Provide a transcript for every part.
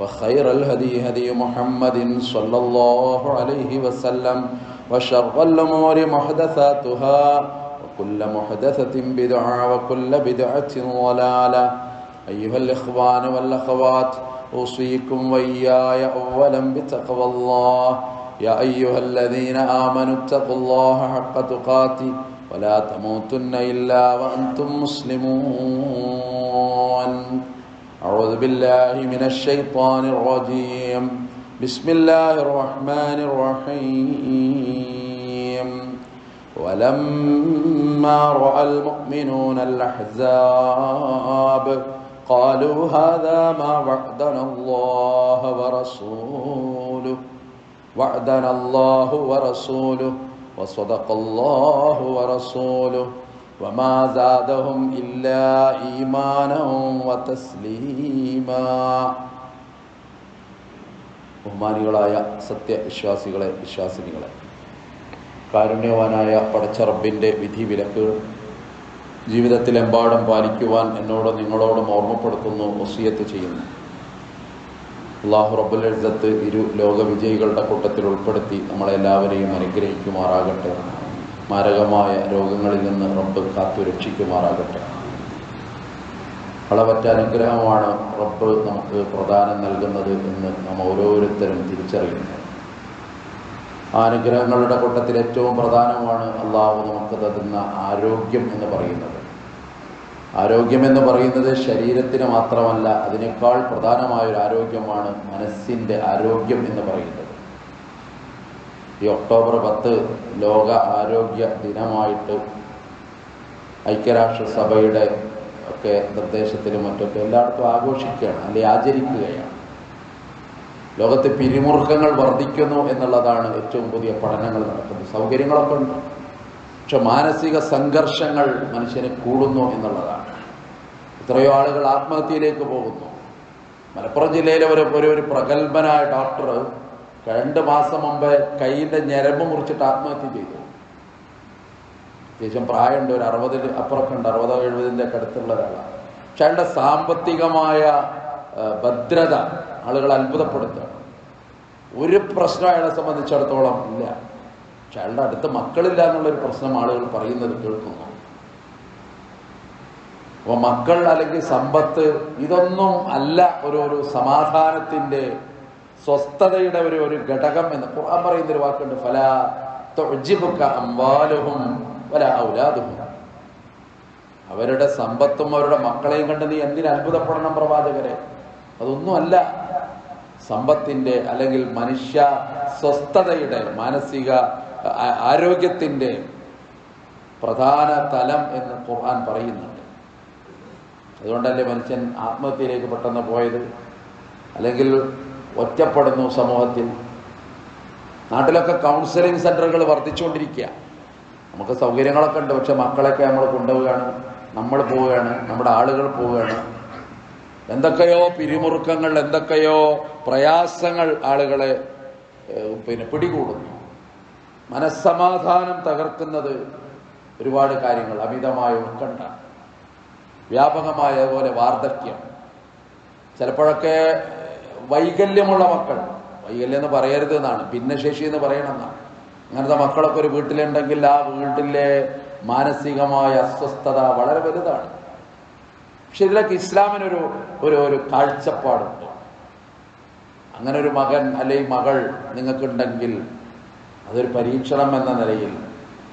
وخير الهدي هدي محمد صلى الله عليه وسلم وشر الأمور محدثاتها وكل محدثة بدعة وكل بدعة ضلالة. أيها الإخوان والأخوات أوصيكم وإياي أولا بتقوى الله. يا أيها الذين آمنوا اتقوا الله حق تقاته ولا تموتن إلا وأنتم مسلمون. أعوذ بالله من الشيطان الرجيم. بسم الله الرحمن الرحيم. ولما رأى المؤمنون الأحزاب قالوا هذا ما وعدنا الله ورسوله. وعدنا الله ورسوله وصدق الله ورسوله. وما زادهم إلا إيمانا وتسليما ബഹുമാനികളായ സത്യവിശ്വാസികളെ വിശ്വാസിനികളെ കാരുണ്യവാനായ പടച്ചറബിൻ്റെ വിധി വിലക്കുകൾ ജീവിതത്തിലെമ്പാടും പാലിക്കുവാൻ എന്നോട് നിങ്ങളോടും ഓർമ്മപ്പെടുത്തുന്നു വസിയത്ത് ചെയ്യുന്നു അള്ളാഹു റബ്ബുൽ എഴുതത്ത് ഇരു ലോക വിജയികളുടെ കൂട്ടത്തിൽ ഉൾപ്പെടുത്തി നമ്മളെല്ലാവരെയും അനുഗ്രഹിക്കുമാറാകട്ടെ മാരകമായ രോഗങ്ങളിൽ നിന്ന് റബ്ബ് കാത്തു രക്ഷിക്കുമാറാകട്ടെ. അളവറ്റ അനുഗ്രഹമാണ് റബ്ബ് നമുക്ക് പ്രദാനം നൽകുന്നത് എന്ന് നാം ഓരോരുത്തരും തിരിച്ചറിയുന്നു. ആ അനുഗ്രഹങ്ങളുടെ കൂട്ടത്തിൽ ഏറ്റവും പ്രധാനമാണ് അള്ളാഹു നമുക്ക് തരുന്ന ആരോഗ്യം എന്ന് പറയുന്നത്. ആരോഗ്യം എന്ന് പറയുന്നത് ശരീരത്തിന് മാത്രമല്ല അതിനേക്കാൾ പ്രധാനമായ ഒരു ആരോഗ്യമാണ് മനസ്സിന്റെ ആരോഗ്യം എന്ന് പറയുന്നത്. ഈ ഒക്ടോബർ പത്ത് ലോക ആരോഗ്യ ദിനമായിട്ട് ഐക്യരാഷ്ട്രസഭയുടെ ഒക്കെ നിർദ്ദേശത്തിലും മറ്റൊക്കെ എല്ലായിടത്തും ആഘോഷിക്കുകയാണ് അല്ലെങ്കിൽ ആചരിക്കുകയാണ്. ലോകത്തെ പിരിമുറുക്കങ്ങൾ വർദ്ധിക്കുന്നു എന്നുള്ളതാണ് ഏറ്റവും പുതിയ പഠനങ്ങൾ നടക്കുന്നത്. സൗകര്യങ്ങളൊക്കെ ഉണ്ട്. പക്ഷെ മാനസിക സംഘർഷങ്ങൾ മനുഷ്യന് കൂടുന്നു എന്നുള്ളതാണ്. എത്രയോ ആളുകൾ ആത്മഹത്യയിലേക്ക് പോകുന്നു. മലപ്പുറം ജില്ലയിലെ ഒരു ഒരു പ്രഗത്ഭനായ ഡോക്ടർ രണ്ട് മാസം മുമ്പ് കൈയിന്റെ ഞരമ്പ് മുറിച്ചിട്ട് ആത്മഹത്യ ചെയ്തു. അത്യാവശ്യം പ്രായമുണ്ട് ഒരു അറുപതിൽ അപ്പുറമൊക്കെ ഉണ്ട് അറുപതോ എഴുപതിന്റെ ഒക്കെ അടുത്തുള്ള ഒരാളാണ്. പക്ഷെ അയാളുടെ സാമ്പത്തികമായ ഭദ്രത ആളുകൾ അത്ഭുതപ്പെടുത്തുക. ഒരു പ്രശ്നം അയാളെ സംബന്ധിച്ചിടത്തോളം ഇല്ല. പക്ഷെ അയാളുടെ അടുത്ത് മക്കളില്ല എന്നുള്ളൊരു പ്രശ്നം ആളുകൾ പറയുന്നത് കേൾക്കുന്നു. അപ്പോൾ മക്കൾ അല്ലെങ്കിൽ സമ്പത്ത് ഇതൊന്നും അല്ല ഒരു ഒരു സമാധാനത്തിന്റെ സ്വസ്ഥതയുടെ ഒരു ഒരു ഘടകം എന്ന് ഖുർആൻ പറയുന്ന ഒരു വാക്കുണ്ട്. ഫല തൊഴിബുക്ക അമ്പാലുഹും വല ഔലാദുഹും. അവരുടെ സമ്പത്തും അവരുടെ മക്കളെയും കണ്ട് നീ എന്തിനു അത്ഭുതപ്പെടണം പ്രവാചകരെ? അതൊന്നുമല്ല. സമ്പത്തിന്റെ അല്ലെങ്കിൽ മനുഷ്യ സ്വസ്ഥതയുടെ മാനസിക ആരോഗ്യത്തിന്റെ പ്രധാന തലം എന്ന് ഖുർആൻ പറയുന്നുണ്ട്. അതുകൊണ്ടല്ലേ മനുഷ്യൻ ആത്മഹത്യയിലേക്ക് പെട്ടെന്ന് പോയത്? അല്ലെങ്കിൽ ഒറ്റപ്പെടുന്നു സമൂഹത്തിൽ. നാട്ടിലൊക്കെ കൗൺസിലിംഗ് സെന്ററുകൾ വർദ്ധിച്ചുകൊണ്ടിരിക്കുക. നമുക്ക് സൗകര്യങ്ങളൊക്കെ ഉണ്ട് പക്ഷെ മക്കളൊക്കെ നമ്മൾ കൊണ്ടുപോവുകയാണ് നമ്മൾ പോവുകയാണ് നമ്മുടെ ആളുകൾ പോവുകയാണ്. എന്തൊക്കെയോ പിരിമുറുക്കങ്ങൾ എന്തൊക്കെയോ പ്രയാസങ്ങൾ ആളുകളെ പിന്നെ പിടികൂടുന്നു. മനസ്സമാധാനം തകർക്കുന്നത് ഒരുപാട് കാര്യങ്ങൾ അമിതമായ ഉത്കണ്ഠ വ്യാപകമായ പോലെ വാർദ്ധക്യം. ചിലപ്പോഴൊക്കെ വൈകല്യമുള്ള മക്കൾ. വൈകല്യം എന്ന് പറയരുത് എന്നാണ്. ഭിന്നശേഷി എന്ന് പറയണം എന്നാണ്. അങ്ങനത്തെ മക്കളൊക്കെ ഒരു വീട്ടിലുണ്ടെങ്കിൽ ആ വീട്ടിലെ മാനസികമായ അസ്വസ്ഥത വളരെ വലുതാണ്. പക്ഷെ ഇതിലൊക്കെ ഇസ്ലാമിനൊരു ഒരു ഒരു കാഴ്ചപ്പാടുണ്ട്. അങ്ങനെ ഒരു മകൻ അല്ലെങ്കിൽ മകൾ നിങ്ങൾക്കുണ്ടെങ്കിൽ അതൊരു പരീക്ഷണം എന്ന നിലയിൽ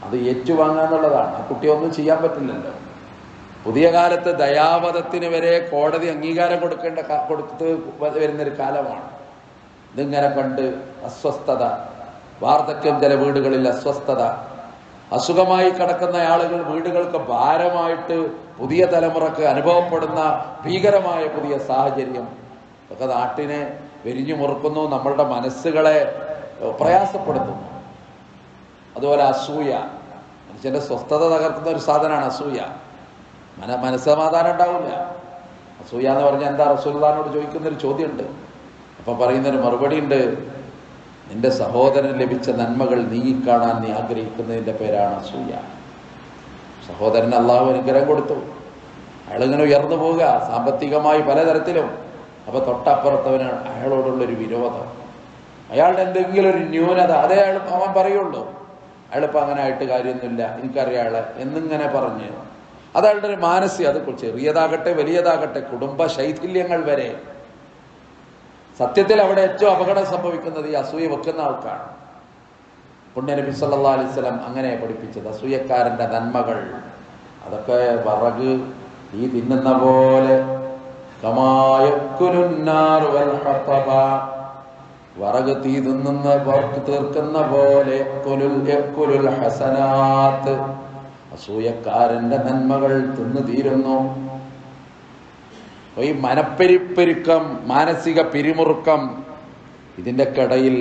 അത് ഏറ്റുവാങ്ങുക എന്നുള്ളതാണ് ആ കുട്ടിയൊന്നും ചെയ്യാൻ പറ്റില്ലല്ലോ. പുതിയ കാലത്ത് ദയാവധത്തിന് വരെ കോടതി അംഗീകാരം കൊടുക്കേണ്ട കൊടുത്ത് വരുന്നൊരു കാലമാണ്. ഇതിങ്ങനെ കണ്ട് അസ്വസ്ഥത വാർദ്ധക്യം ചില വീടുകളിൽ അസ്വസ്ഥത അസുഖമായി കിടക്കുന്ന ആളുകൾ വീടുകൾക്ക് ഭാരമായിട്ട് പുതിയ തലമുറയ്ക്ക് അനുഭവപ്പെടുന്ന ഭീകരമായ പുതിയ സാഹചര്യം. ഒക്കെ നാട്ടിനെ വെരിഞ്ഞു മുറുക്കുന്നു നമ്മളുടെ മനസ്സുകളെ പ്രയാസപ്പെടുത്തുന്നു. അതുപോലെ അസൂയ. മനുഷ്യന്റെ സ്വസ്ഥത തകർക്കുന്ന ഒരു സാധനമാണ് അസൂയ. മന മനസ്സമാധാനം ഉണ്ടാവില്ല. അസൂയ എന്ന് പറഞ്ഞാൽ എന്താ? റസൂൽദാനോട് ചോദിക്കുന്നൊരു ചോദ്യമുണ്ട്. അപ്പൊ പറയുന്നൊരു മറുപടി ഉണ്ട് നിന്റെ സഹോദരൻ ലഭിച്ച നന്മകൾ നീ നീങ്ങിക്കാണാൻ നീ ആഗ്രഹിക്കുന്നതിന്റെ പേരാണ് അസൂയ. സഹോദരൻ അള്ളാഹു അനുഗ്രഹം കൊടുത്തു. അയാളിങ്ങനെ ഉയർന്നു പോവുക സാമ്പത്തികമായി പലതരത്തിലും. അപ്പൊ തൊട്ടപ്പുറത്തവന് അയാളോടുള്ളൊരു വിരോധം. അയാളുടെ എന്തെങ്കിലും ഒരു ന്യൂനത അതേ അയാൾ അവൻ പറയുള്ളൂ. അയാളിപ്പോ അങ്ങനെ ആയിട്ട് കാര്യമൊന്നുമില്ല. എനിക്കറിയാളെ എന്നിങ്ങനെ പറഞ്ഞ്. അത് അയാളുടെ മാനസിക അത് ചെറിയതാകട്ടെ വലിയതാകട്ടെ കുടുംബ ശൈഥില്യങ്ങൾ വരെ. സത്യത്തിൽ അവിടെ ഏറ്റവും അപകടം സംഭവിക്കുന്നത് ഈ അസൂയ വെക്കുന്ന ആൾക്കാണ്. പുണ്യനബി സല്ലാ അലൈവലം അങ്ങനെ പഠിപ്പിച്ചത്. അസൂയക്കാരന്റെ നന്മകൾ. അതൊക്കെ വറക് ഈ തിന്നുന്ന പോലെ. വറക് തീ തിന്നുന്ന തീർക്കുന്ന പോലെ. അസൂയക്കാരന്റെ നന്മകൾ തിന്നു തീരുന്നു ഈ മനപ്പെരിപ്പെരുക്കം മാനസിക പിരിമുറുക്കം ഇതിന്റെ കടയിൽ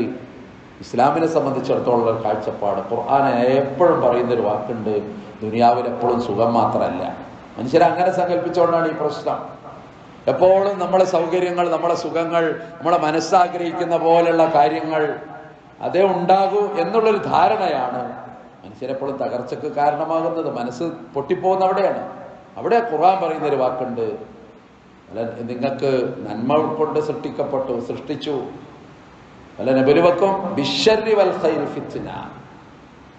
ഇസ്ലാമിനെ സംബന്ധിച്ചിടത്തോളം കാഴ്ചപ്പാട്. ഖുർആൻ എപ്പോഴും പറയുന്ന ഒരു വാക്കുണ്ട് ദുനിയാവിൽ എപ്പോഴും സുഖം മാത്രമല്ല. മനുഷ്യരെ അങ്ങനെ സങ്കല്പിച്ചുകൊണ്ടാണ് ഈ പ്രശ്നം. എപ്പോഴും നമ്മളെ സൗകര്യങ്ങൾ നമ്മളെ സുഖങ്ങൾ നമ്മളെ മനസ്സാഗ്രഹിക്കുന്ന പോലെയുള്ള കാര്യങ്ങൾ അതേ ഉണ്ടാകൂ എന്നുള്ളൊരു ധാരണയാണ് മനുഷ്യരെപ്പോഴും തകർച്ചക്ക് കാരണമാകുന്നത്. മനസ്സ് പൊട്ടിപ്പോകുന്ന അവിടെയാണ്. അവിടെ ഖുർആൻ പറയുന്ന ഒരു വാക്കുണ്ട്. അല്ല നിങ്ങൾക്ക് നന്മ കൊണ്ട് സൃഷ്ടിക്കപ്പെട്ടു സൃഷ്ടിച്ചു. അല്ല നബരുവക്കും ബിഷരി വൽ ഫിത്തിന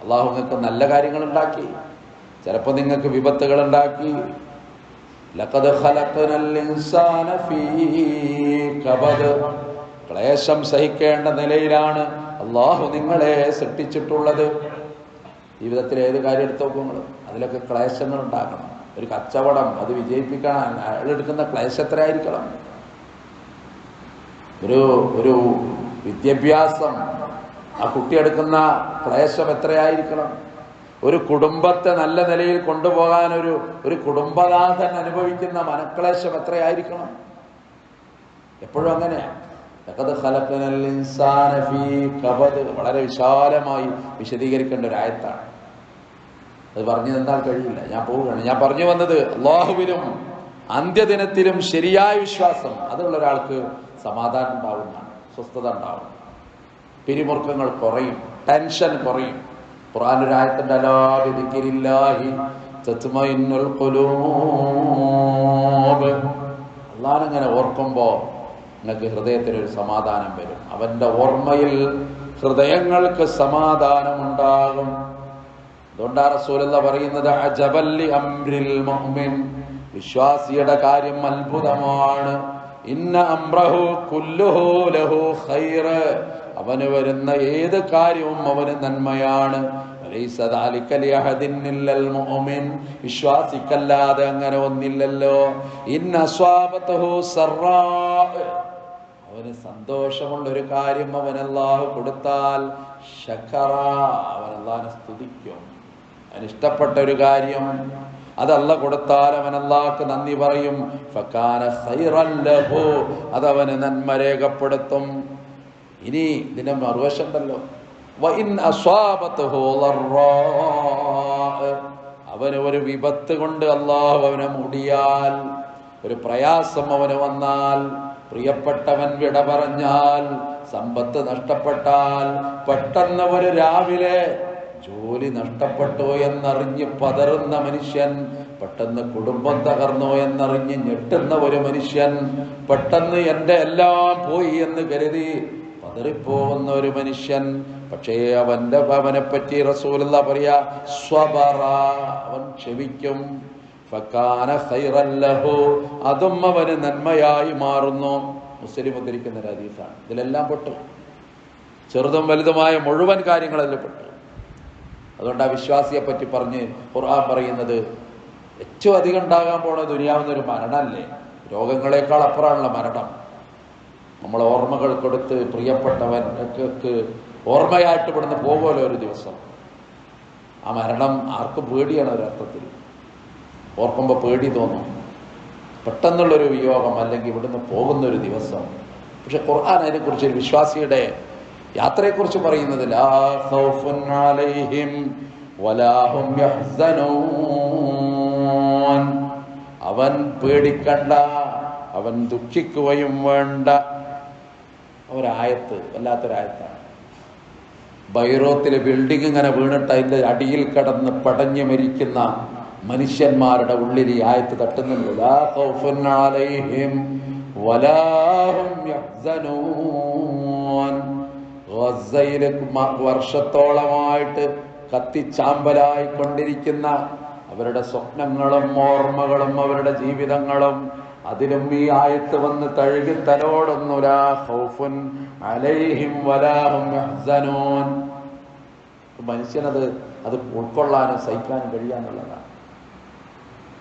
അള്ളാഹു നിങ്ങൾക്ക് നല്ല കാര്യങ്ങൾ ഉണ്ടാക്കി ചിലപ്പോൾ നിങ്ങൾക്ക് വിപത്തുകൾ ഉണ്ടാക്കി ഖലഖനൽ ഇൻസാന ഫീ കബദ്. ക്ലേശം സഹിക്കേണ്ട നിലയിലാണ് അള്ളാഹു നിങ്ങളെ സൃഷ്ടിച്ചിട്ടുള്ളത്. ജീവിതത്തിൽ ഏത് കാര്യം എടുത്തു നോക്കും നിങ്ങൾ അതിലൊക്കെ ക്ലേശങ്ങൾ ഉണ്ടാക്കണം ഒരു കച്ചവടം അത് വിജയിപ്പിക്കണം അയാളെടുക്കുന്ന ക്ലേശം എത്രയായിരിക്കണം? ഒരു ഒരു വിദ്യാഭ്യാസം ആ കുട്ടിയെടുക്കുന്ന ക്ലേശം എത്രയായിരിക്കണം? ഒരു കുടുംബത്തെ നല്ല നിലയിൽ കൊണ്ടുപോകാൻ ഒരു ഒരു കുടുംബനാഥൻ അനുഭവിക്കുന്ന മനക്ലേശം എത്രയായിരിക്കണം? എപ്പോഴും അങ്ങനെയാണ് വളരെ വിശാലമായി വിശദീകരിക്കേണ്ട ഒരു ആയത്താണ്. അത് പറഞ്ഞു തന്നാൽ കഴിയില്ല. ഞാൻ പോവുകയാണ്. ഞാൻ പറഞ്ഞു വന്നത് അള്ളാഹുവിലും അന്ത്യദിനത്തിലും ശരിയായ വിശ്വാസം. അതുള്ള ഒരാൾക്ക് സമാധാനം ഉണ്ടാവുന്നതാണ്. സ്വസ്ഥത ഉണ്ടാവും. പിരിമുറുക്കങ്ങൾ കുറയും. ടെൻഷൻ കുറയും. ഖുർആാനൊരായത്തിന്റെ അലാബിദിക്കിരില്ലാഹി തത്മഇന്നുൽ ഖുലൂബ്. ഓർക്കുമ്പോ നിങ്ങൾക്ക് ഹൃദയത്തിന് ഒരു സമാധാനം വരും. അവന്റെ ഓർമ്മയിൽ ഹൃദയങ്ങൾക്ക് സമാധാനമുണ്ടാകും. അതുകൊണ്ടാ റസൂലുള്ള പറയുന്നത് അജബല്ലി അംരിൽ മുഅ്മിൻ. വിശ്വാസിയുടെ കാര്യം അത്ഭുതമാണ്. ഇന്ന അംറഹു കുല്ലുഹു ലഹു ഖൈർ അവന് വരുന്ന ഏത് കാര്യവും അവന് നന്മയാണ്. വിശ്വാസിക്കല്ലാതെ അങ്ങനെ ഒന്നില്ലല്ലോ. ഇന്ന സ്വാപത്തഹു സറാ അവന് സന്തോഷമുള്ള ഒരു കാര്യം അവൻ അല്ലാഹു കൊടുത്താൽ ശക്കറ. അവൻ സ്തുതിക്കും. അവന് ഇഷ്ടപ്പെട്ട ഒരു കാര്യം അതല്ല കൊടുത്താൽ അവൻ അള്ളാഹ്ക്ക് നന്ദി പറയും. അതവന് നന്മ രേഖപ്പെടുത്തും. ഇനി ഇതിന്റെ മറുവശമുണ്ടല്ലോ. അവന് ഒരു വിപത്ത് കൊണ്ട് അള്ളാഹു അവനെ മുടിയാൽ ഒരു പ്രയാസം അവന് വന്നാൽ പ്രിയപ്പെട്ടവൻ വിട പറഞ്ഞാൽ സമ്പത്ത് നഷ്ടപ്പെട്ടാൽ പെട്ടെന്ന് ഒരു രാവിലെ ജോലി നഷ്ടപ്പെട്ടു എന്നറിഞ്ഞ് പതറുന്ന മനുഷ്യൻ പെട്ടെന്ന് കുടുംബം തകർന്നു എന്നറിഞ്ഞ് ഞെട്ടുന്ന ഒരു മനുഷ്യൻ പെട്ടെന്ന് എന്റെ എല്ലാം പോയി എന്ന് കരുതി പതറിപ്പോകുന്ന ഒരു മനുഷ്യൻ. പക്ഷേ അവന്റെ അവനെ പറ്റി റസൂലുള്ള പറയാ സ്വബറ അവൻ ക്ഷമിക്കും. അതും അവന് നന്മയായി മാറുന്നു. മുസ്ലിം ഉദ്ധരിക്കുന്ന ഒരു ഹദീസാണ്. ഇതിലെല്ലാം പെട്ടു. ചെറുതും വലുതുമായ മുഴുവൻ കാര്യങ്ങളെല്ലാം പെട്ടു. അതുകൊണ്ട് ആ വിശ്വാസിയെ പറ്റി പറഞ്ഞ് ഖുർആൻ പറയുന്നത് ഏറ്റവും അധികം ഉണ്ടാകാൻ പോണ ദുനിയാവുന്നൊരു മരണമല്ലേ രോഗങ്ങളെക്കാൾ അപ്പുറമാണല്ലോ മരണം. നമ്മൾ ഓർമ്മകൾ കൊടുത്ത് പ്രിയപ്പെട്ടവൻ ഒക്കെ ഓർമ്മയായിട്ട് ഇവിടുന്ന് പോകുമല്ലോ ഒരു ദിവസം. ആ മരണം ആർക്കും പേടിയാണ് ഒരർത്ഥത്തിൽ. ഓർക്കുമ്പോൾ പേടി തോന്നും. പെട്ടെന്നുള്ളൊരു വിയോഗം അല്ലെങ്കിൽ ഇവിടുന്ന് പോകുന്ന ഒരു ദിവസം. പക്ഷെ ഖുർആൻ അതിനെക്കുറിച്ച് ഒരു വിശ്വാസിയുടെ യാത്രയെക്കുറിച്ച് പറയുന്നത് അവൻ പേടിക്കണ്ട അവൻ ദുഃഖിക്കുകയും വേണ്ട. ഒരായത്ത് വല്ലാത്തൊരായത്താണ്. ബൈറോത്തിലെ ബിൽഡിംഗ് ഇങ്ങനെ വീണിട്ട് അതിന്റെ അടിയിൽ കിടന്ന് പടഞ്ഞു മരിക്കുന്ന മനുഷ്യന്മാരുടെ ഉള്ളിൽ ഈ ആയത്ത് തട്ടുന്നുണ്ട്. ഗസയിൽ വർഷത്തോളമായിട്ട് കത്തിച്ചാമ്പലായി കൊണ്ടിരിക്കുന്ന അവരുടെ സ്വപ്നങ്ങളും ഓർമ്മകളും അവരുടെ ജീവിതങ്ങളും അതിലും ഈ ആയത്ത് വന്ന് തഴുകി തലോടുന്നു. ലാ ഖൗഫുൻ അലൈഹിം മനുഷ്യനത് അത് ഉൾക്കൊള്ളാനും സഹിക്കാനും കഴിയാന്നുള്ളതാണ്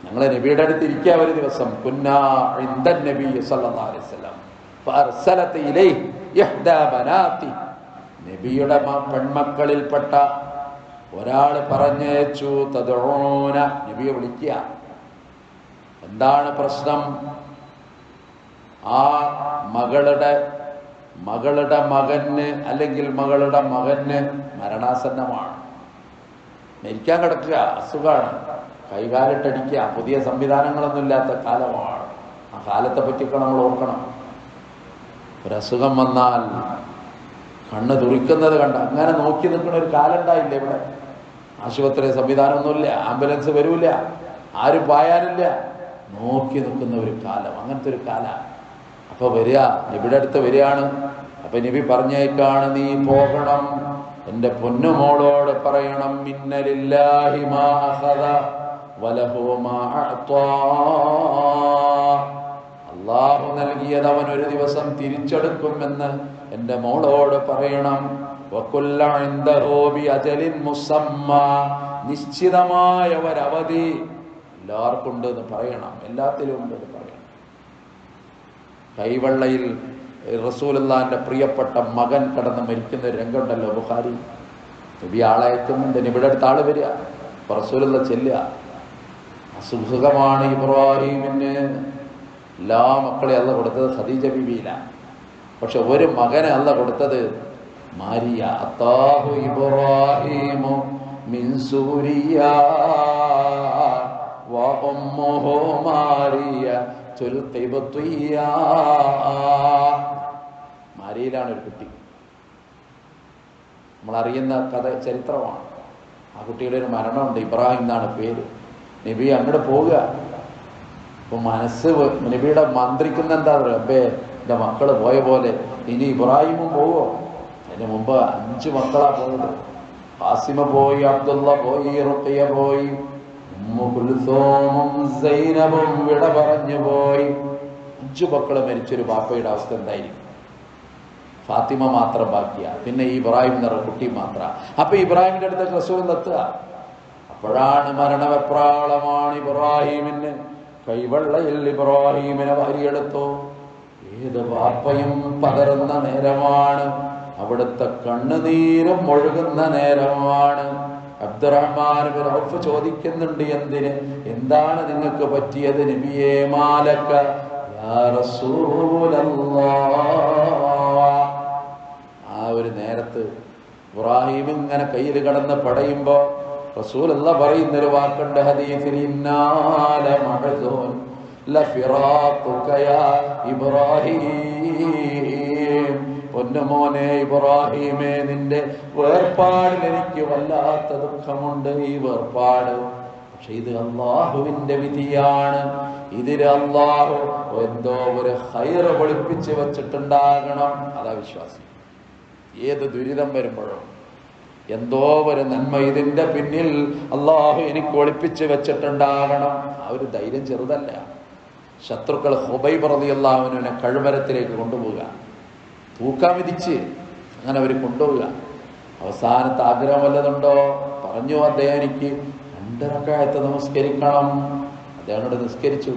ഞങ്ങളെ നബിയുടെ അടുത്ത് ഇരിക്കുക ഒരു ദിവസം. നബിയുടെ പെൺമക്കളിൽപ്പെട്ട ഒരാൾ പറഞ്ഞേച്ചു തതോന നബിയെ വിളിക്കുക. എന്താണ് പ്രശ്നം? ആ മകളുടെ മകളുടെ മകന് അല്ലെങ്കിൽ മകളുടെ മകന് മരണാസന്നമാണ്. മരിക്കാൻ കിടക്കുക. അസുഖമാണ്. കൈകാലിട്ടടിക്കുക പുതിയ സംവിധാനങ്ങളൊന്നും ഇല്ലാത്ത കാലമാണ്. ആ കാലത്തെ പറ്റിയൊക്കെ നമ്മൾ ഓർക്കണം. ഒരസുഖം വന്നാൽ കണ്ണ് തുറിക്കുന്നത് കണ്ട അങ്ങനെ നോക്കി നിൽക്കുന്ന ഒരു കാലം ഉണ്ടായില്ല ഇവിടെ? ആശുപത്രി സംവിധാനമൊന്നുമില്ല ആംബുലൻസ് വരൂല ആരും പായാനില്ല നോക്കി നിൽക്കുന്ന ഒരു കാലം അങ്ങനത്തെ ഒരു കാല. അപ്പൊ വരിക ഇവിടെ അടുത്ത് വരികയാണ്. അപ്പൊ നിവി പറഞ്ഞേക്കാണ് നീ പോകണം. എന്റെ പൊന്നുമോളോട് പറയണം. മിന്നലില്ലാഹിമാ വലഹു അള്ളാഹു നൽകിയത് അവൻ ഒരു ദിവസം തിരിച്ചെടുക്കുമെന്ന് എന്റെ മോളോട് പറയണം. നിശ്ചിതമായ ഒരവധി എല്ലാവർക്കും ഉണ്ട് എന്ന് പറയണം. എല്ലാത്തിലും ഉണ്ട് എന്ന് പറയണം. കൈവെള്ളയിൽ റസൂലുള്ളാന്റെ പ്രിയപ്പെട്ട മകൻ കടന്ന് മരിക്കുന്ന ഒരു രംഗമുണ്ടല്ലോ ബുഹാരി നബി ആളയക്കുന്നുണ്ട്. ഇവിടെ അടുത്ത് ആൾ വരിക. റസൂലുള്ള ചെല്ലുക. അസുഖമാണ് ഇബ്രാഹിമിന്. എല്ലാ മക്കളെ അല്ല കൊടുത്തത് ഖദീജ ബിബിയില പക്ഷെ ഒരു മകനെ അല്ല കൊടുത്തത് മാരിയ. അത്താഹു ഇബ്രാഹിമു മിൻ സൂരിയ മാരിയിലാണ് ഒരു കുട്ടി. നമ്മൾ അറിയുന്ന കഥ ചരിത്രമാണ്. ആ കുട്ടിയുടെ ഒരു മരണമുണ്ട്. ഇബ്രാഹിം എന്നാണ് പേര്. നബി അങ്ങോട്ട് പോവുക. അപ്പൊ മനസ്സ് നബിയുടെ മന്ത്രിക്കുന്ന എന്താ പറയുക അപ്പേ എന്റെ മക്കൾ പോയ പോലെ ഇനി ഇബ്രാഹിമും പോവോ? അതിന് മുമ്പ് അഞ്ച് മക്കളാ പോയത്. ഫാസിമ പോയി അബ്ദുള്ള പോയി റുഖിയ പോയി കുൽസൂമും സൈനബും വിട പറഞ്ഞു പോയി. അഞ്ചു മക്കൾ മരിച്ചൊരു പാപ്പയുടെ അവസ്ഥ എന്തായിരിക്കും? ഫാത്തിമ മാത്രം ബാക്കിയാ. പിന്നെ ഇബ്രാഹിം എന്ന കുട്ടി മാത്ര. അപ്പൊ ഇബ്രാഹിമിന്റെ അടുത്ത് റസൂൽ എത്തുക. അപ്പോഴാണ് മരണവെപ്രാളമാണ് ഇബ്രാഹീമിന്. കൈവെള്ളയിൽ ഇബ്രാഹീമിനെ വാരിയെടുത്തു. ഏത് വാപ്പയും പകരുന്ന നേരമാണ്. അവിടുത്തെ കണ്ണുനീരും ഒഴുകുന്ന നേരമാണ്. അബ്ദുറഹ്മാൻ ഔഫ് ചോദിക്കുന്നുണ്ട് എന്തിന്? എന്താണ് നിങ്ങൾക്ക് പറ്റിയത് നബിയേ മാലക്ക? ആ ഒരു നേരത്ത് ഇബ്രാഹിം ഇങ്ങനെ കയ്യിൽ കടന്ന് പടയുമ്പോ റസൂൽ അല്ല പറയുന്ന ഒരു വാക്കുണ്ട് ഹദീസിൽ ഇന്നാല മഹസൂൻ ഇബ്രാഹിം. പൊന്നുമോനെ ഇബ്രാഹിമേ നിന്റെ വേർപാടിൽ എനിക്ക് വല്ലാത്ത ദുഃഖമുണ്ട്. ഈ വേർപാട് പക്ഷെ ഇത് അള്ളാഹുവിന്റെ വിധിയാണ്. ഇതിൽ അള്ളാഹു എന്തോ ഒരു ഹൈറ് ഒളിപ്പിച്ച് വെച്ചിട്ടുണ്ടാകണം. അതാ വിശ്വാസം. ഏത് ദുരിതം വരുമ്പോഴും എന്തോ ഒരു നന്മ ഇതിന്റെ പിന്നിൽ അള്ളാഹു എനിക്ക് ഒളിപ്പിച്ച് വെച്ചിട്ടുണ്ടാകണം. ആ ഒരു ധൈര്യം ചെറുതല്ല. ശത്രുക്കൾ ഹുബൈ ഹുബൈബ് അള്ളാഹുവിനെ കഴുമരത്തിലേക്ക് കൊണ്ടുപോവുക. തൂക്കാൻ വിധിച്ച് അങ്ങനെ അവർ കൊണ്ടുപോവുക. അവസാനത്തെ ആഗ്രഹം വല്ലതുണ്ടോ? പറഞ്ഞു അദ്ദേഹം എനിക്ക് രണ്ടരക്കായത്ത് നമസ്കരിക്കണം. അദ്ദേഹം ഇവിടെ നിസ്കരിച്ചു.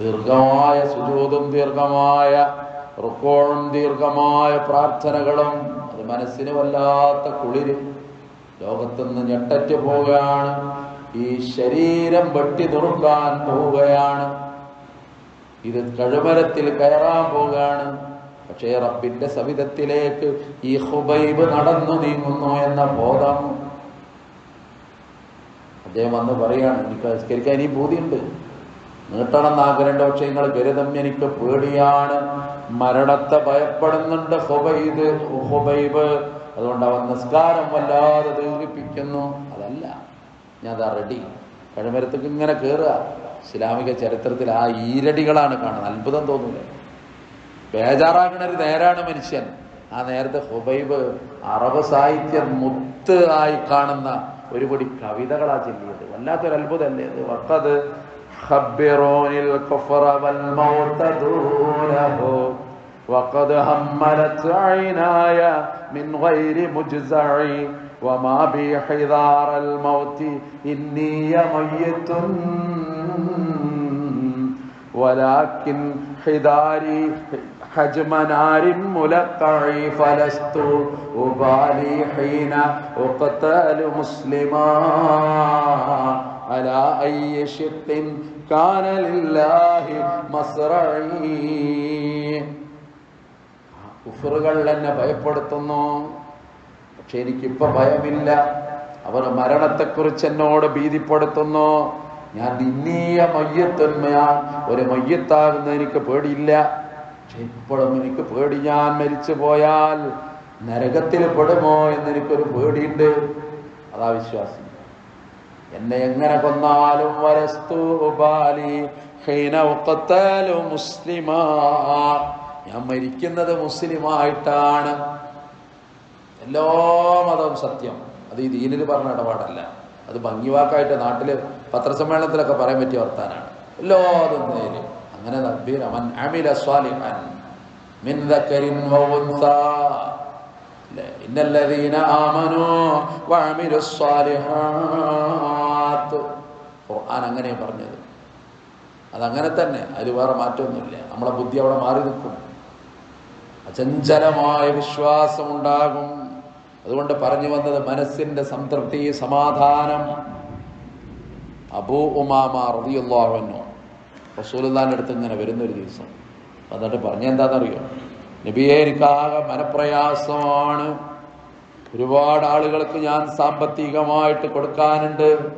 ദീർഘമായ സുജൂതും ദീർഘമായ റുക്കോളും ദീർഘമായ പ്രാർത്ഥനകളും അത് മനസ്സിന് വല്ലാത്ത കുളിര്. ലോകത്തുനിന്ന് ഞെട്ടറ്റ് പോവുകയാണ്. ഈ ശരീരം വെട്ടി നുറുക്കാൻ പോവുകയാണ്. ഇത് കഴുമരത്തിൽ കയറാൻ പോവുകയാണ്. പക്ഷേ റബ്ബിന്റെ സവിധത്തിലേക്ക് ഈ ഹുബൈബ് നടന്നു നീങ്ങുന്നു എന്ന ബോധം. അദ്ദേഹം വന്ന് പറയാണ് എനിക്ക് നിസ്കരിക്കാൻ ഈ ബോധ്യമുണ്ട്. നീട്ടണം എന്ന് ആഗ്രഹമുണ്ട് പക്ഷെ നിങ്ങൾ ഗരുതം എനിക്ക് പേടിയാണ്. മരണത്തെ ഭയപ്പെടുന്നുണ്ട് ഹുബൈദ് ഹുബൈബ് അതുകൊണ്ട് അവൻ നിസ്കാരം വല്ലാതെ ദീർഘിപ്പിക്കുന്നു അതല്ല ഞാൻ അതാ റെഡി കഴിമരത്തേക്ക് ഇങ്ങനെ കയറുക ഇസ്ലാമിക ചരിത്രത്തിൽ ആ ഈരടികളാണ് കാണുന്നത് അത്ഭുതം തോന്നൂലേ ബേജാറാകണ ഒരു നേരാണ് മനുഷ്യൻ ആ നേരത്തെ ഹുബൈബ് അറബ് സാഹിത്യം മുത്ത് ആയി കാണുന്ന ഒരുപടി കവിതകളാ ചൊല്ലിയത് വല്ലാത്തൊരു അത്ഭുതമല്ലേ ഇത് വക്കത് خبروني الكفر والموت دونه وقد هملت عيناي من غير مجزع وما بي حذار الموت إني ميت. ولكن حذاري حجم نار ملقع فلست أبالي حين أقتل مسلما. على أي شق كان لله مصرعي. കുഫറുകൾ എന്നെ ഭയപ്പെടുത്തുന്നു. പക്ഷെ എനിക്കിപ്പോ ഭയമില്ല. അവർ മരണത്തെക്കുറിച്ച് എന്നോട് ഭീതിപ്പെടുത്തുന്നു. ഞാൻ ഇന്നീയ മയ്യത്തന്മയാ ഒരു മയ്യത്താകുന്ന എനിക്ക് പേടിയില്ല. പക്ഷെ ഇപ്പോഴും എനിക്ക് പേടി. ഞാൻ മരിച്ചു പോയാൽ നരകത്തിൽ പെടുമോ എന്നെനിക്കൊരു പേടിയുണ്ട്. അതാ വിശ്വാസം. എന്നെ എങ്ങനെ കൊന്നാലും വരസ്തു ബാലി ഹീന മുസ്ലിമാ. ഞാൻ മരിക്കുന്നത് മുസ്ലിമായിട്ടാണ്. എല്ലാ മതവും സത്യം. അത് ഈ ദീനിൽ പറഞ്ഞ ഇടപാടല്ല. അത് ഭംഗിവാക്കായിട്ട് നാട്ടിൽ പത്രസമ്മേളനത്തിലൊക്കെ പറയാൻ പറ്റിയ വർത്താനാണ്. എല്ലാതും നേര്. അങ്ങനെ ഖുർആൻ അങ്ങനെ പറഞ്ഞത്. അതങ്ങനെ തന്നെ. അതിൽ വേറെ മാറ്റമൊന്നുമില്ല നമ്മളെ ബുദ്ധി അവിടെ മാറി നിൽക്കും. അചഞ്ചലമായ വിശ്വാസമുണ്ടാകും. അതുകൊണ്ട് പറഞ്ഞു വന്നത് മനസ്സിന്റെ സംതൃപ്തി സമാധാനം. അബൂ ഉമാമ റളിയല്ലാഹു റസൂലിന്റെ അടുത്ത് ഇങ്ങനെ വരുന്നൊരു ദിവസം. എന്നിട്ട് പറഞ്ഞെന്താണെന്നറിയോ നബിയെ എനിക്കാകെ മനപ്രയാസമാണ്. ഒരുപാട് ആളുകൾക്ക് ഞാൻ സാമ്പത്തികമായിട്ട് കൊടുക്കാനുണ്ട്.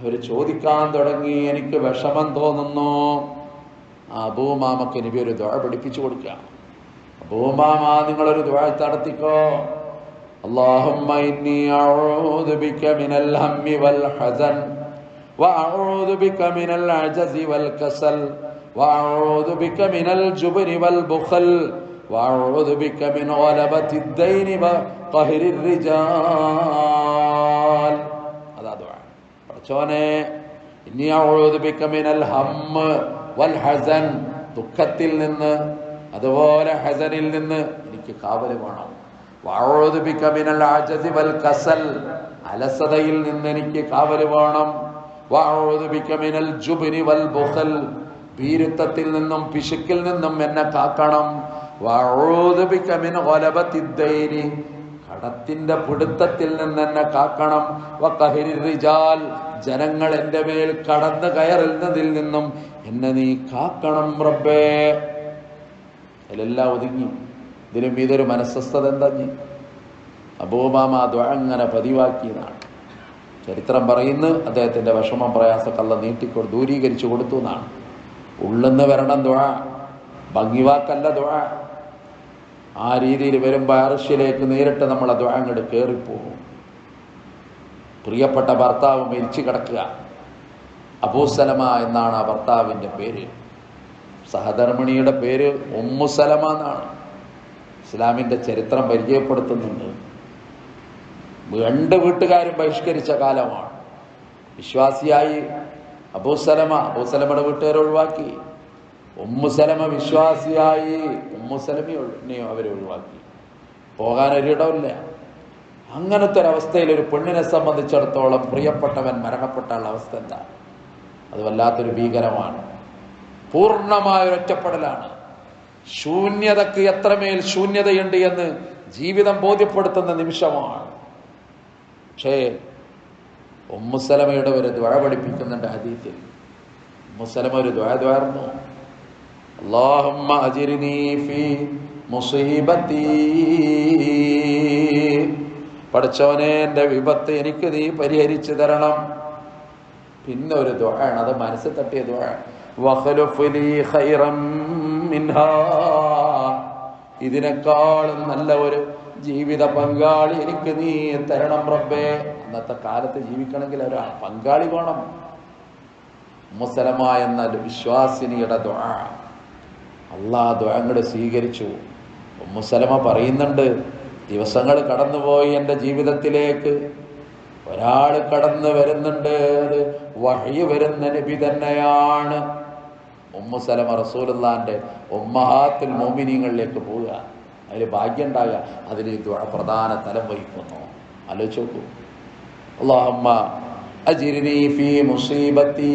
അവർ ചോദിക്കാൻ തുടങ്ങി എനിക്ക് വിഷമം തോന്നുന്നു. അബൂമാമക്ക് നബി ഒരു ദുഴ പഠിപ്പിച്ചു കൊടുക്കുക അബൂമാമ നിങ്ങളൊരു ദുഴ നടത്തിക്കോ اللهم إني أعوذ بك من الهم والحزن وأعوذ بك من العجز والكسل وأعوذ بك من الجبن والبخل وأعوذ بك من غلبة الدين وقهر الرجال هذا دعاء പഠിച്ചോനെ ഇനി അഊദു ബിക മിനൽ ഹമ്മ് വൽ ഹസൻ ദുഃഖത്തിൽ നിന്ന് അതുപോലെ ഹസനിൽ നിന്ന് എനിക്ക് കാവൽ വേണം. വഅഊദു ബിക മിനൽ അജസി വൽ കസൽ. അലസതയിൽ നിന്ന് എനിക്ക് കാവൽ വേണം. വഅഊദു ബിക മിനൽ ജുബ്നി വൽ ബുഹൽ ഭീരുത്വത്തിൽ നിന്നും പിശുക്കിൽ നിന്നും എന്നെ കാക്കണം. മിൻ ഗലബത്തിദ്ദൈനി കടത്തിന്റെ പിടുത്തത്തിൽ നിന്ന് എന്നെ കാക്കണം. വഖഹിരി റിജാൽ. ജനങ്ങൾ എന്റെ മേൽ കടന്നു കയറുന്നതിൽ നിന്നും എന്നെ നീ കാക്കണം റബ്ബേ. അതിലെല്ലാം ഒതുങ്ങി. ഇതിലും ഇതൊരു മനസ്വസ്ഥത എന്തഞ്ഞ് നീ അബൂബാമ അങ്ങനെ പതിവാക്കിയതാണ്. ചരിത്രം പറയുന്നു അദ്ദേഹത്തിന്റെ വിഷമം പ്രയാസക്കല്ല നീട്ടിക്കൊടു ദൂരീകരിച്ചു കൊടുത്തു എന്നാണ്. ഉള്ളെന്ന് വരണം ദുഴ ഭംഗിവാക്കല്ല ദുഴ ആ രീതിയിൽ വരുമ്പോൾ അർഷിലേക്ക് നേരിട്ട് നമ്മൾ അത് അങ്ങോട്ട് കയറിപ്പോകും പ്രിയപ്പെട്ട ഭർത്താവ് മരിച്ചു കിടക്കുക. അബൂസലമ എന്നാണ് ആ ഭർത്താവിന്റെ പേര്. സഹധർമ്മിണിയുടെ പേര് ഉമ്മുസലമ എന്നാണ്. ഇസ്ലാമിന്റെ ചരിത്രം പരിചയപ്പെടുത്തുന്നുണ്ട്. രണ്ട് വീട്ടുകാരും ബഹിഷ്കരിച്ച കാലമാണ്. വിശ്വാസിയായി അബൂസലമ അബൂസലമയുടെ വീട്ടുകാരെ ഒഴിവാക്കി. ഉമ്മുസലമ വിശ്വാസിയായി ഉമ്മുസലമയും അവരെ ഒഴിവാക്കി. പോകാൻ ഒരിടമില്ല അങ്ങനത്തെ ഒരവസ്ഥയിൽ ഒരു പെണ്ണിനെ സംബന്ധിച്ചിടത്തോളം പ്രിയപ്പെട്ടവൻ മരണപ്പെട്ടാലുള്ള അവസ്ഥ എന്താ? അത് വല്ലാത്തൊരു ഭീകരമാണ്. പൂർണമായ ഒറ്റപ്പെടലാണ് ശൂന്യതക്ക് എത്രമേൽ ശൂന്യതയുണ്ട് എന്ന് ജീവിതം ബോധ്യപ്പെടുത്തുന്ന നിമിഷമാണ്. പക്ഷേ ഉമ്മുസലമയുടെ ഒരു ദ്വാര പഠിപ്പിക്കുന്നുണ്ട് ഹദീത്തിൽ. ഉമ്മുസലമ ഒരു ദ്വാര ദ്വാരുന്നു ഫീ മുസീബത്തി പഠിച്ചവനെ എന്റെ വിപത്ത് എനിക്ക് നീ പരിഹരിച്ചു തരണം. പിന്നെ ഒരു ദ്വാരാണ്. അത് മനസ്സിൽ തട്ടിയ ദ്വാരാണ്. ഇതിനേക്കാളും നല്ല ഒരു ജീവിത പങ്കാളി എനിക്ക് നീ തരണം റബ്ബേ. അന്നത്തെ കാലത്ത് ജീവിക്കണമെങ്കിൽ ഒരു പങ്കാളി വേണം. മുസലമ എന്ന വിശ്വാസിനിയുടെ അള്ളാ ദ്വാങ്ങട് സ്വീകരിച്ചു. മുസലമ പറയുന്നുണ്ട് ദിവസങ്ങൾ കടന്നുപോയി എന്റെ ജീവിതത്തിലേക്ക്. ഒരാൾ കടന്നു വരുന്നുണ്ട് അത് വഴി വരുന്ന നബി തന്നെയാണ്. ഉമ്മു സലമ റസൂലുള്ളാന്റെ ഉമ്മഹാത്തുൽ മോമിനിയങ്ങളിലേക്ക് പോവുക. അതിൽ ഭാഗ്യം ഉണ്ടാകുക അതിൽ പ്രധാന തലം വഹിക്കുന്നു. ആലോചിച്ച് നോക്കൂ. അള്ളാഹമ്മ മുസീബത്തി.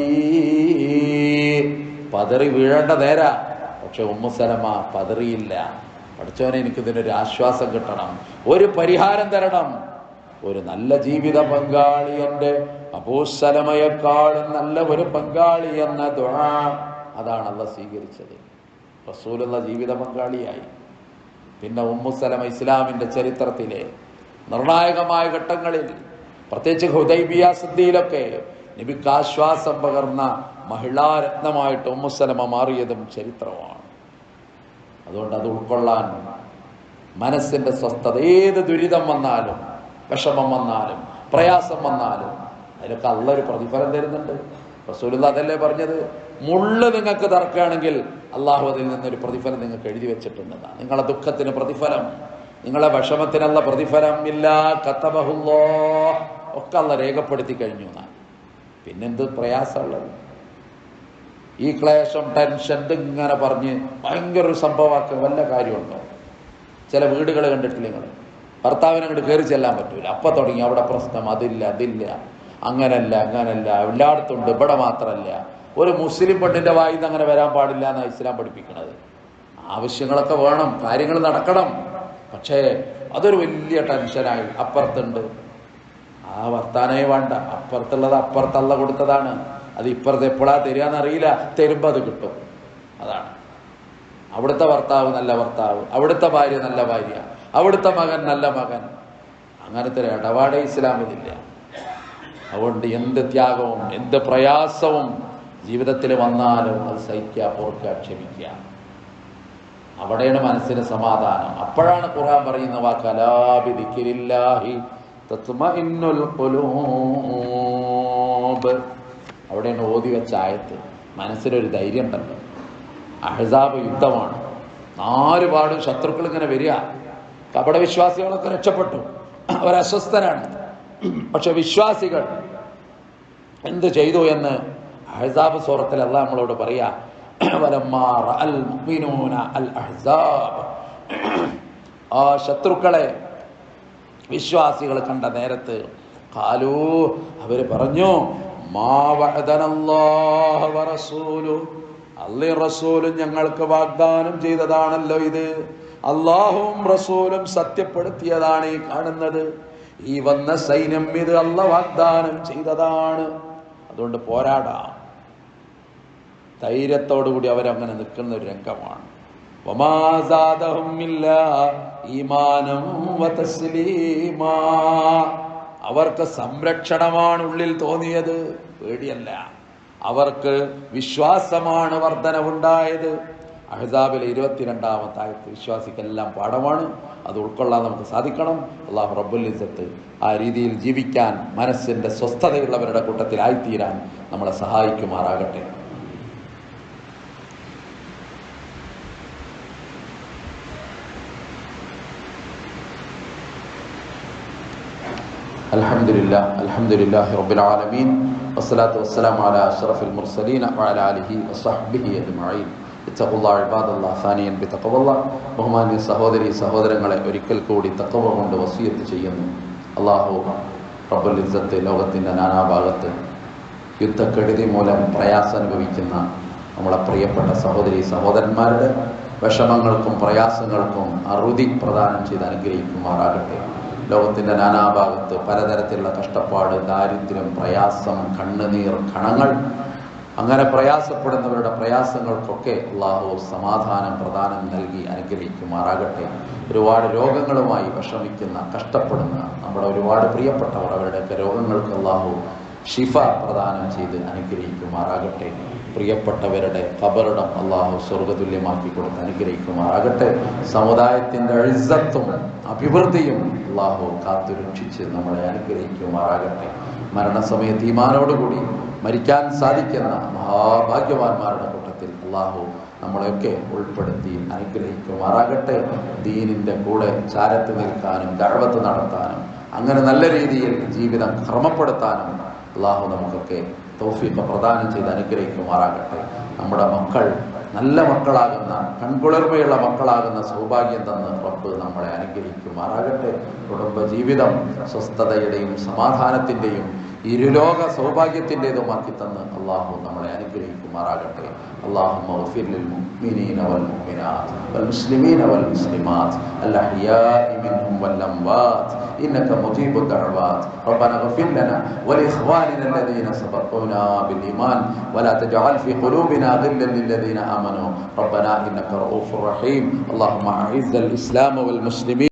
പതറി വീഴേണ്ട നേരാ. പക്ഷെ ഉമ്മുസലമ പതറിയില്ല. പഠിച്ചവനെ എനിക്ക് ഇതിനൊരു ആശ്വാസം കിട്ടണം. ഒരു പരിഹാരം തരണം. ഒരു നല്ല ജീവിത പങ്കാളി എന്റെ അബൂസലമയെക്കാളും നല്ല ഒരു പങ്കാളി എന്ന ദുആ അതാണ് അല്ല സ്വീകരിച്ചത്. റസൂലുള്ള ജീവിത പങ്കാളിയായി. പിന്നെ ഉമ്മുസലമ ഇസ്ലാമിന്റെ ചരിത്രത്തിലെ നിർണായകമായ ഘട്ടങ്ങളിൽ പ്രത്യേകിച്ച് ഹുദൈബിയ സിദ്ധിയിലൊക്കെ നബിക്ക് ആശ്വാസം പകർന്ന മഹിളാരത്നമായിട്ട് ഉമ്മുസലമ മാറിയതും ചരിത്രമാണ്. അതുകൊണ്ട് അത് ഉൾക്കൊള്ളാൻ മനസ്സിന്റെ സ്വസ്ഥത ഏത് ദുരിതം വന്നാലും വിഷമം വന്നാലും പ്രയാസം വന്നാലും അതിലൊക്കെ അള്ളൊരു പ്രതിഫലം തരുന്നുണ്ട്. റസൂലുള്ള അതല്ലേ പറഞ്ഞത്? മുള്ള് നിങ്ങൾക്ക് തറക്കുകയാണെങ്കിൽ അള്ളാഹു അതിൽ നിന്നൊരു പ്രതിഫലം നിങ്ങൾക്ക് എഴുതി വെച്ചിട്ടുണ്ടെന്നാണ്. നിങ്ങളെ ദുഃഖത്തിന് പ്രതിഫലം നിങ്ങളെ വിഷമത്തിനുള്ള പ്രതിഫലം ഇല്ല കത്തബഹുല്ലോ ഒക്കെ അല്ല രേഖപ്പെടുത്തി കഴിഞ്ഞു എന്നാണ്. പിന്നെന്ത് പ്രയാസമുള്ളത്? ഈ ക്ലേശം ടെൻഷൻ ഇങ്ങനെ പറഞ്ഞ് ഭയങ്കര ഒരു സംഭവമാക്കുക വല്ല കാര്യമുണ്ടോ? ചില വീടുകൾ കണ്ടിട്ടില്ല നിങ്ങൾ? ഭർത്താവിനെ അങ്ങോട്ട് കയറി ചെല്ലാൻ പറ്റൂല. അപ്പൊ തുടങ്ങി അവിടെ പ്രശ്നം അതില്ല അതില്ല അങ്ങനല്ല അങ്ങനല്ല എല്ലായിടത്തുണ്ട് ഇവിടെ മാത്രമല്ല ഒരു മുസ്ലിം പെണ്ണിന്റെ വായിന്ന് അങ്ങനെ വരാൻ പാടില്ല എന്നാണ് ഇസ്ലാം പഠിപ്പിക്കുന്നത് ആവശ്യങ്ങളൊക്കെ വേണം കാര്യങ്ങൾ നടക്കണം. പക്ഷേ അതൊരു വലിയ ടെൻഷനായി അപ്പുറത്തുണ്ട്. ആ വർത്താനേ വേണ്ട. അപ്പുറത്തുള്ളത് അപ്പുറത്തല്ല കൊടുത്തതാണ്. അത് ഇപ്പുറത്ത് എപ്പോഴാ തരികയെന്നറിയില്ല. തരുമ്പോൾ അത് കിട്ടും. അതാണ്. അവിടുത്തെ ഭർത്താവ് നല്ല ഭർത്താവ്. അവിടുത്തെ ഭാര്യ നല്ല ഭാര്യ. അവിടുത്തെ മകൻ നല്ല മകൻ. അങ്ങനത്തെ ഒരു ഇടപാടേ ഇസ്ലാമിലില്ല. അതുകൊണ്ട് എന്ത് ത്യാഗവും എന്ത് പ്രയാസവും ജീവിതത്തിൽ വന്നാലും അത് സഹിക്കുക പൊറുക്കുക ക്ഷമിക്കുക. അവിടെയാണ് മനസ്സിന് സമാധാനം. അപ്പോഴാണ് ഖുർആൻ പറയുന്ന വാക്കലാബി ദിക്രില്ലാഹി തത്മഇന്നുൽ ഖുലൂബ്. അവിടെയാണ് ഓതി വെച്ച ആയത്ത്. മനസ്സിലൊരു ധൈര്യം ഉണ്ടല്ലോ അഹസാബ് യുദ്ധമാണ്. നാലുപാടും ശത്രുക്കൾ ഇങ്ങനെ വരിക കപട വിശ്വാസികളൊക്കെ രക്ഷപ്പെട്ടു. അവരസ്വസ്ഥരാണ്. പക്ഷെ വിശ്വാസികൾ എന്ത് ചെയ്തു എന്ന് അഹസാബ് സൂറത്തിൽ അല്ല നമ്മളോട് പറയാ ആ ശത്രുക്കളെ വിശ്വാസികൾ കണ്ട നേരത്ത് കാലൂ അവർ പറഞ്ഞു അള്ളി റസൂലും ഞങ്ങൾക്ക് വാഗ്ദാനം ചെയ്തതാണല്ലോ ഇത്. അള്ളാഹുവും റസൂലും സത്യപ്പെടുത്തിയതാണ് ഈ കാണുന്നത്. ഈ വന്ന സൈന്യം ഇത് അല്ല വാഗ്ദാനം ചെയ്തതാണ്. അതുകൊണ്ട് പോരാടാം. ധൈര്യത്തോടു കൂടി അവരങ്ങനെ നിൽക്കുന്ന ഒരു രംഗമാണ് അവർക്ക് സംരക്ഷണമാണ് ഉള്ളിൽ തോന്നിയത് പേടിയല്ല. അവർക്ക് വിശ്വാസമാണ് വർധനവുണ്ടായത്. അഹ്സാബിലെ ഇരുപത്തിരണ്ടാമത്തെ ആയത്ത് വിശ്വാസിക്കെല്ലാം പാഠമാണ്. അത് ഉൾക്കൊള്ളാൻ നമുക്ക് സാധിക്കണം. അള്ളാഹു റബ്ബുലിസത്ത് ആ രീതിയിൽ ജീവിക്കാൻ മനസ്സിന്റെ സ്വസ്ഥതയുള്ളവരുടെ കൂട്ടത്തിലായിത്തീരാൻ നമ്മളെ സഹായിക്കുമാറാകട്ടെ. لله الحمد لله رب العالمين والصلاة والسلام على أشرف المرسلين وعلى آله وصحبه أجمعين اتقوا الله عباد الله ثانيا بتقوى الله ബഹുമാന്യ സഹോദരി സഹോദരങ്ങളെ ഒരിക്കൽ കൂടി തക്കവ കൊണ്ട് വസീയത്ത് ചെയ്യുന്നു അള്ളാഹു റബ്ബുൽ ഇസ്സത്ത് ലോകത്തിൻ്റെ നാനാഭാഗത്ത് യുദ്ധക്കെടുതി മൂലം പ്രയാസം അനുഭവിക്കുന്ന നമ്മളെ പ്രിയപ്പെട്ട സഹോദരി സഹോദരന്മാരുടെ വിഷമങ്ങൾക്കും പ്രയാസങ്ങൾക്കും അറുതി പ്രദാനം ചെയ്ത് അനുഗ്രഹിക്കുമാറാകട്ടെ ലോകത്തിന്റെ നാനാഭാഗത്ത് പലതരത്തിലുള്ള കഷ്ടപ്പാട് ദാരിദ്ര്യം പ്രയാസം കണ്ണുനീർ കണങ്ങൾ അങ്ങനെ പ്രയാസപ്പെടുന്നവരുടെ പ്രയാസങ്ങൾക്കൊക്കെ അള്ളാഹു സമാധാനം പ്രദാനം നൽകി അനുഗ്രഹിക്കുമാറാകട്ടെ. ഒരുപാട് രോഗങ്ങളുമായി വിഷമിക്കുന്ന കഷ്ടപ്പെടുന്ന നമ്മുടെ ഒരുപാട് പ്രിയപ്പെട്ടവർ അവരുടെയൊക്കെ രോഗങ്ങൾക്ക് അള്ളാഹു ഷിഫ പ്രദാനം ചെയ്ത് അനുഗ്രഹിക്കുമാറാകട്ടെ. പ്രിയപ്പെട്ടവരുടെ കബറിടം അള്ളാഹു സ്വർഗതുല്യമാക്കി കൊടുത്ത് അനുഗ്രഹിക്കുമാറാകട്ടെ. സമുദായത്തിന്റെ അഴിസത്വം അഭിവൃദ്ധിയും അള്ളാഹു കാത്തുരക്ഷിച്ച് നമ്മളെ അനുഗ്രഹിക്കുമാറാകട്ടെ. മരണസമയത്ത് ഈമാനോടുകൂടി മരിക്കാൻ സാധിക്കുന്ന മഹാഭാഗ്യവാന്മാരുടെ കൂട്ടത്തിൽ അള്ളാഹു നമ്മളെയൊക്കെ ഉൾപ്പെടുത്തി അനുഗ്രഹിക്കുമാറാകട്ടെ. ദീനിന്റെ കൂടെ ചാരത്ത് നിൽക്കാനും ദഴവത്ത് നടത്താനും അങ്ങനെ നല്ല രീതിയിൽ ജീവിതം ക്രമപ്പെടുത്താനും അള്ളാഹു നമുക്കൊക്കെ തൗഫീഖ് പ്രദാനം ചെയ്ത് അനുഗ്രഹിക്കുമാറാകട്ടെ. നമ്മുടെ മക്കൾ നല്ല മക്കളാകുന്ന കൺകുളിർമയുള്ള മക്കളാകുന്ന സൗഭാഗ്യം തന്ന് റബ്ബ് നമ്മളെ അനുഗ്രഹിക്കുമാറാകട്ടെ. കുടുംബജീവിതം സ്വസ്ഥതയുടെയും സമാധാനത്തിന്റെയും ഇരുലോക സൗഭാഗ്യത്തിൻ്റെതുമാക്കി തന്ന് അള്ളാഹു നമ്മളെ അനുഗ്രഹിക്കുമാറാകട്ടെ اللهم اغفر للمؤمنين والمؤمنات والمسلمين والمسلمات الأحياء منهم والأموات إنك مجيب الدعوات ربنا اغفر لنا ولإخواننا الذين سبقونا بالإيمان ولا تجعل في قلوبنا غلا للذين آمنوا ربنا إنك رؤوف رحيم اللهم أعز الإسلام والمسلمين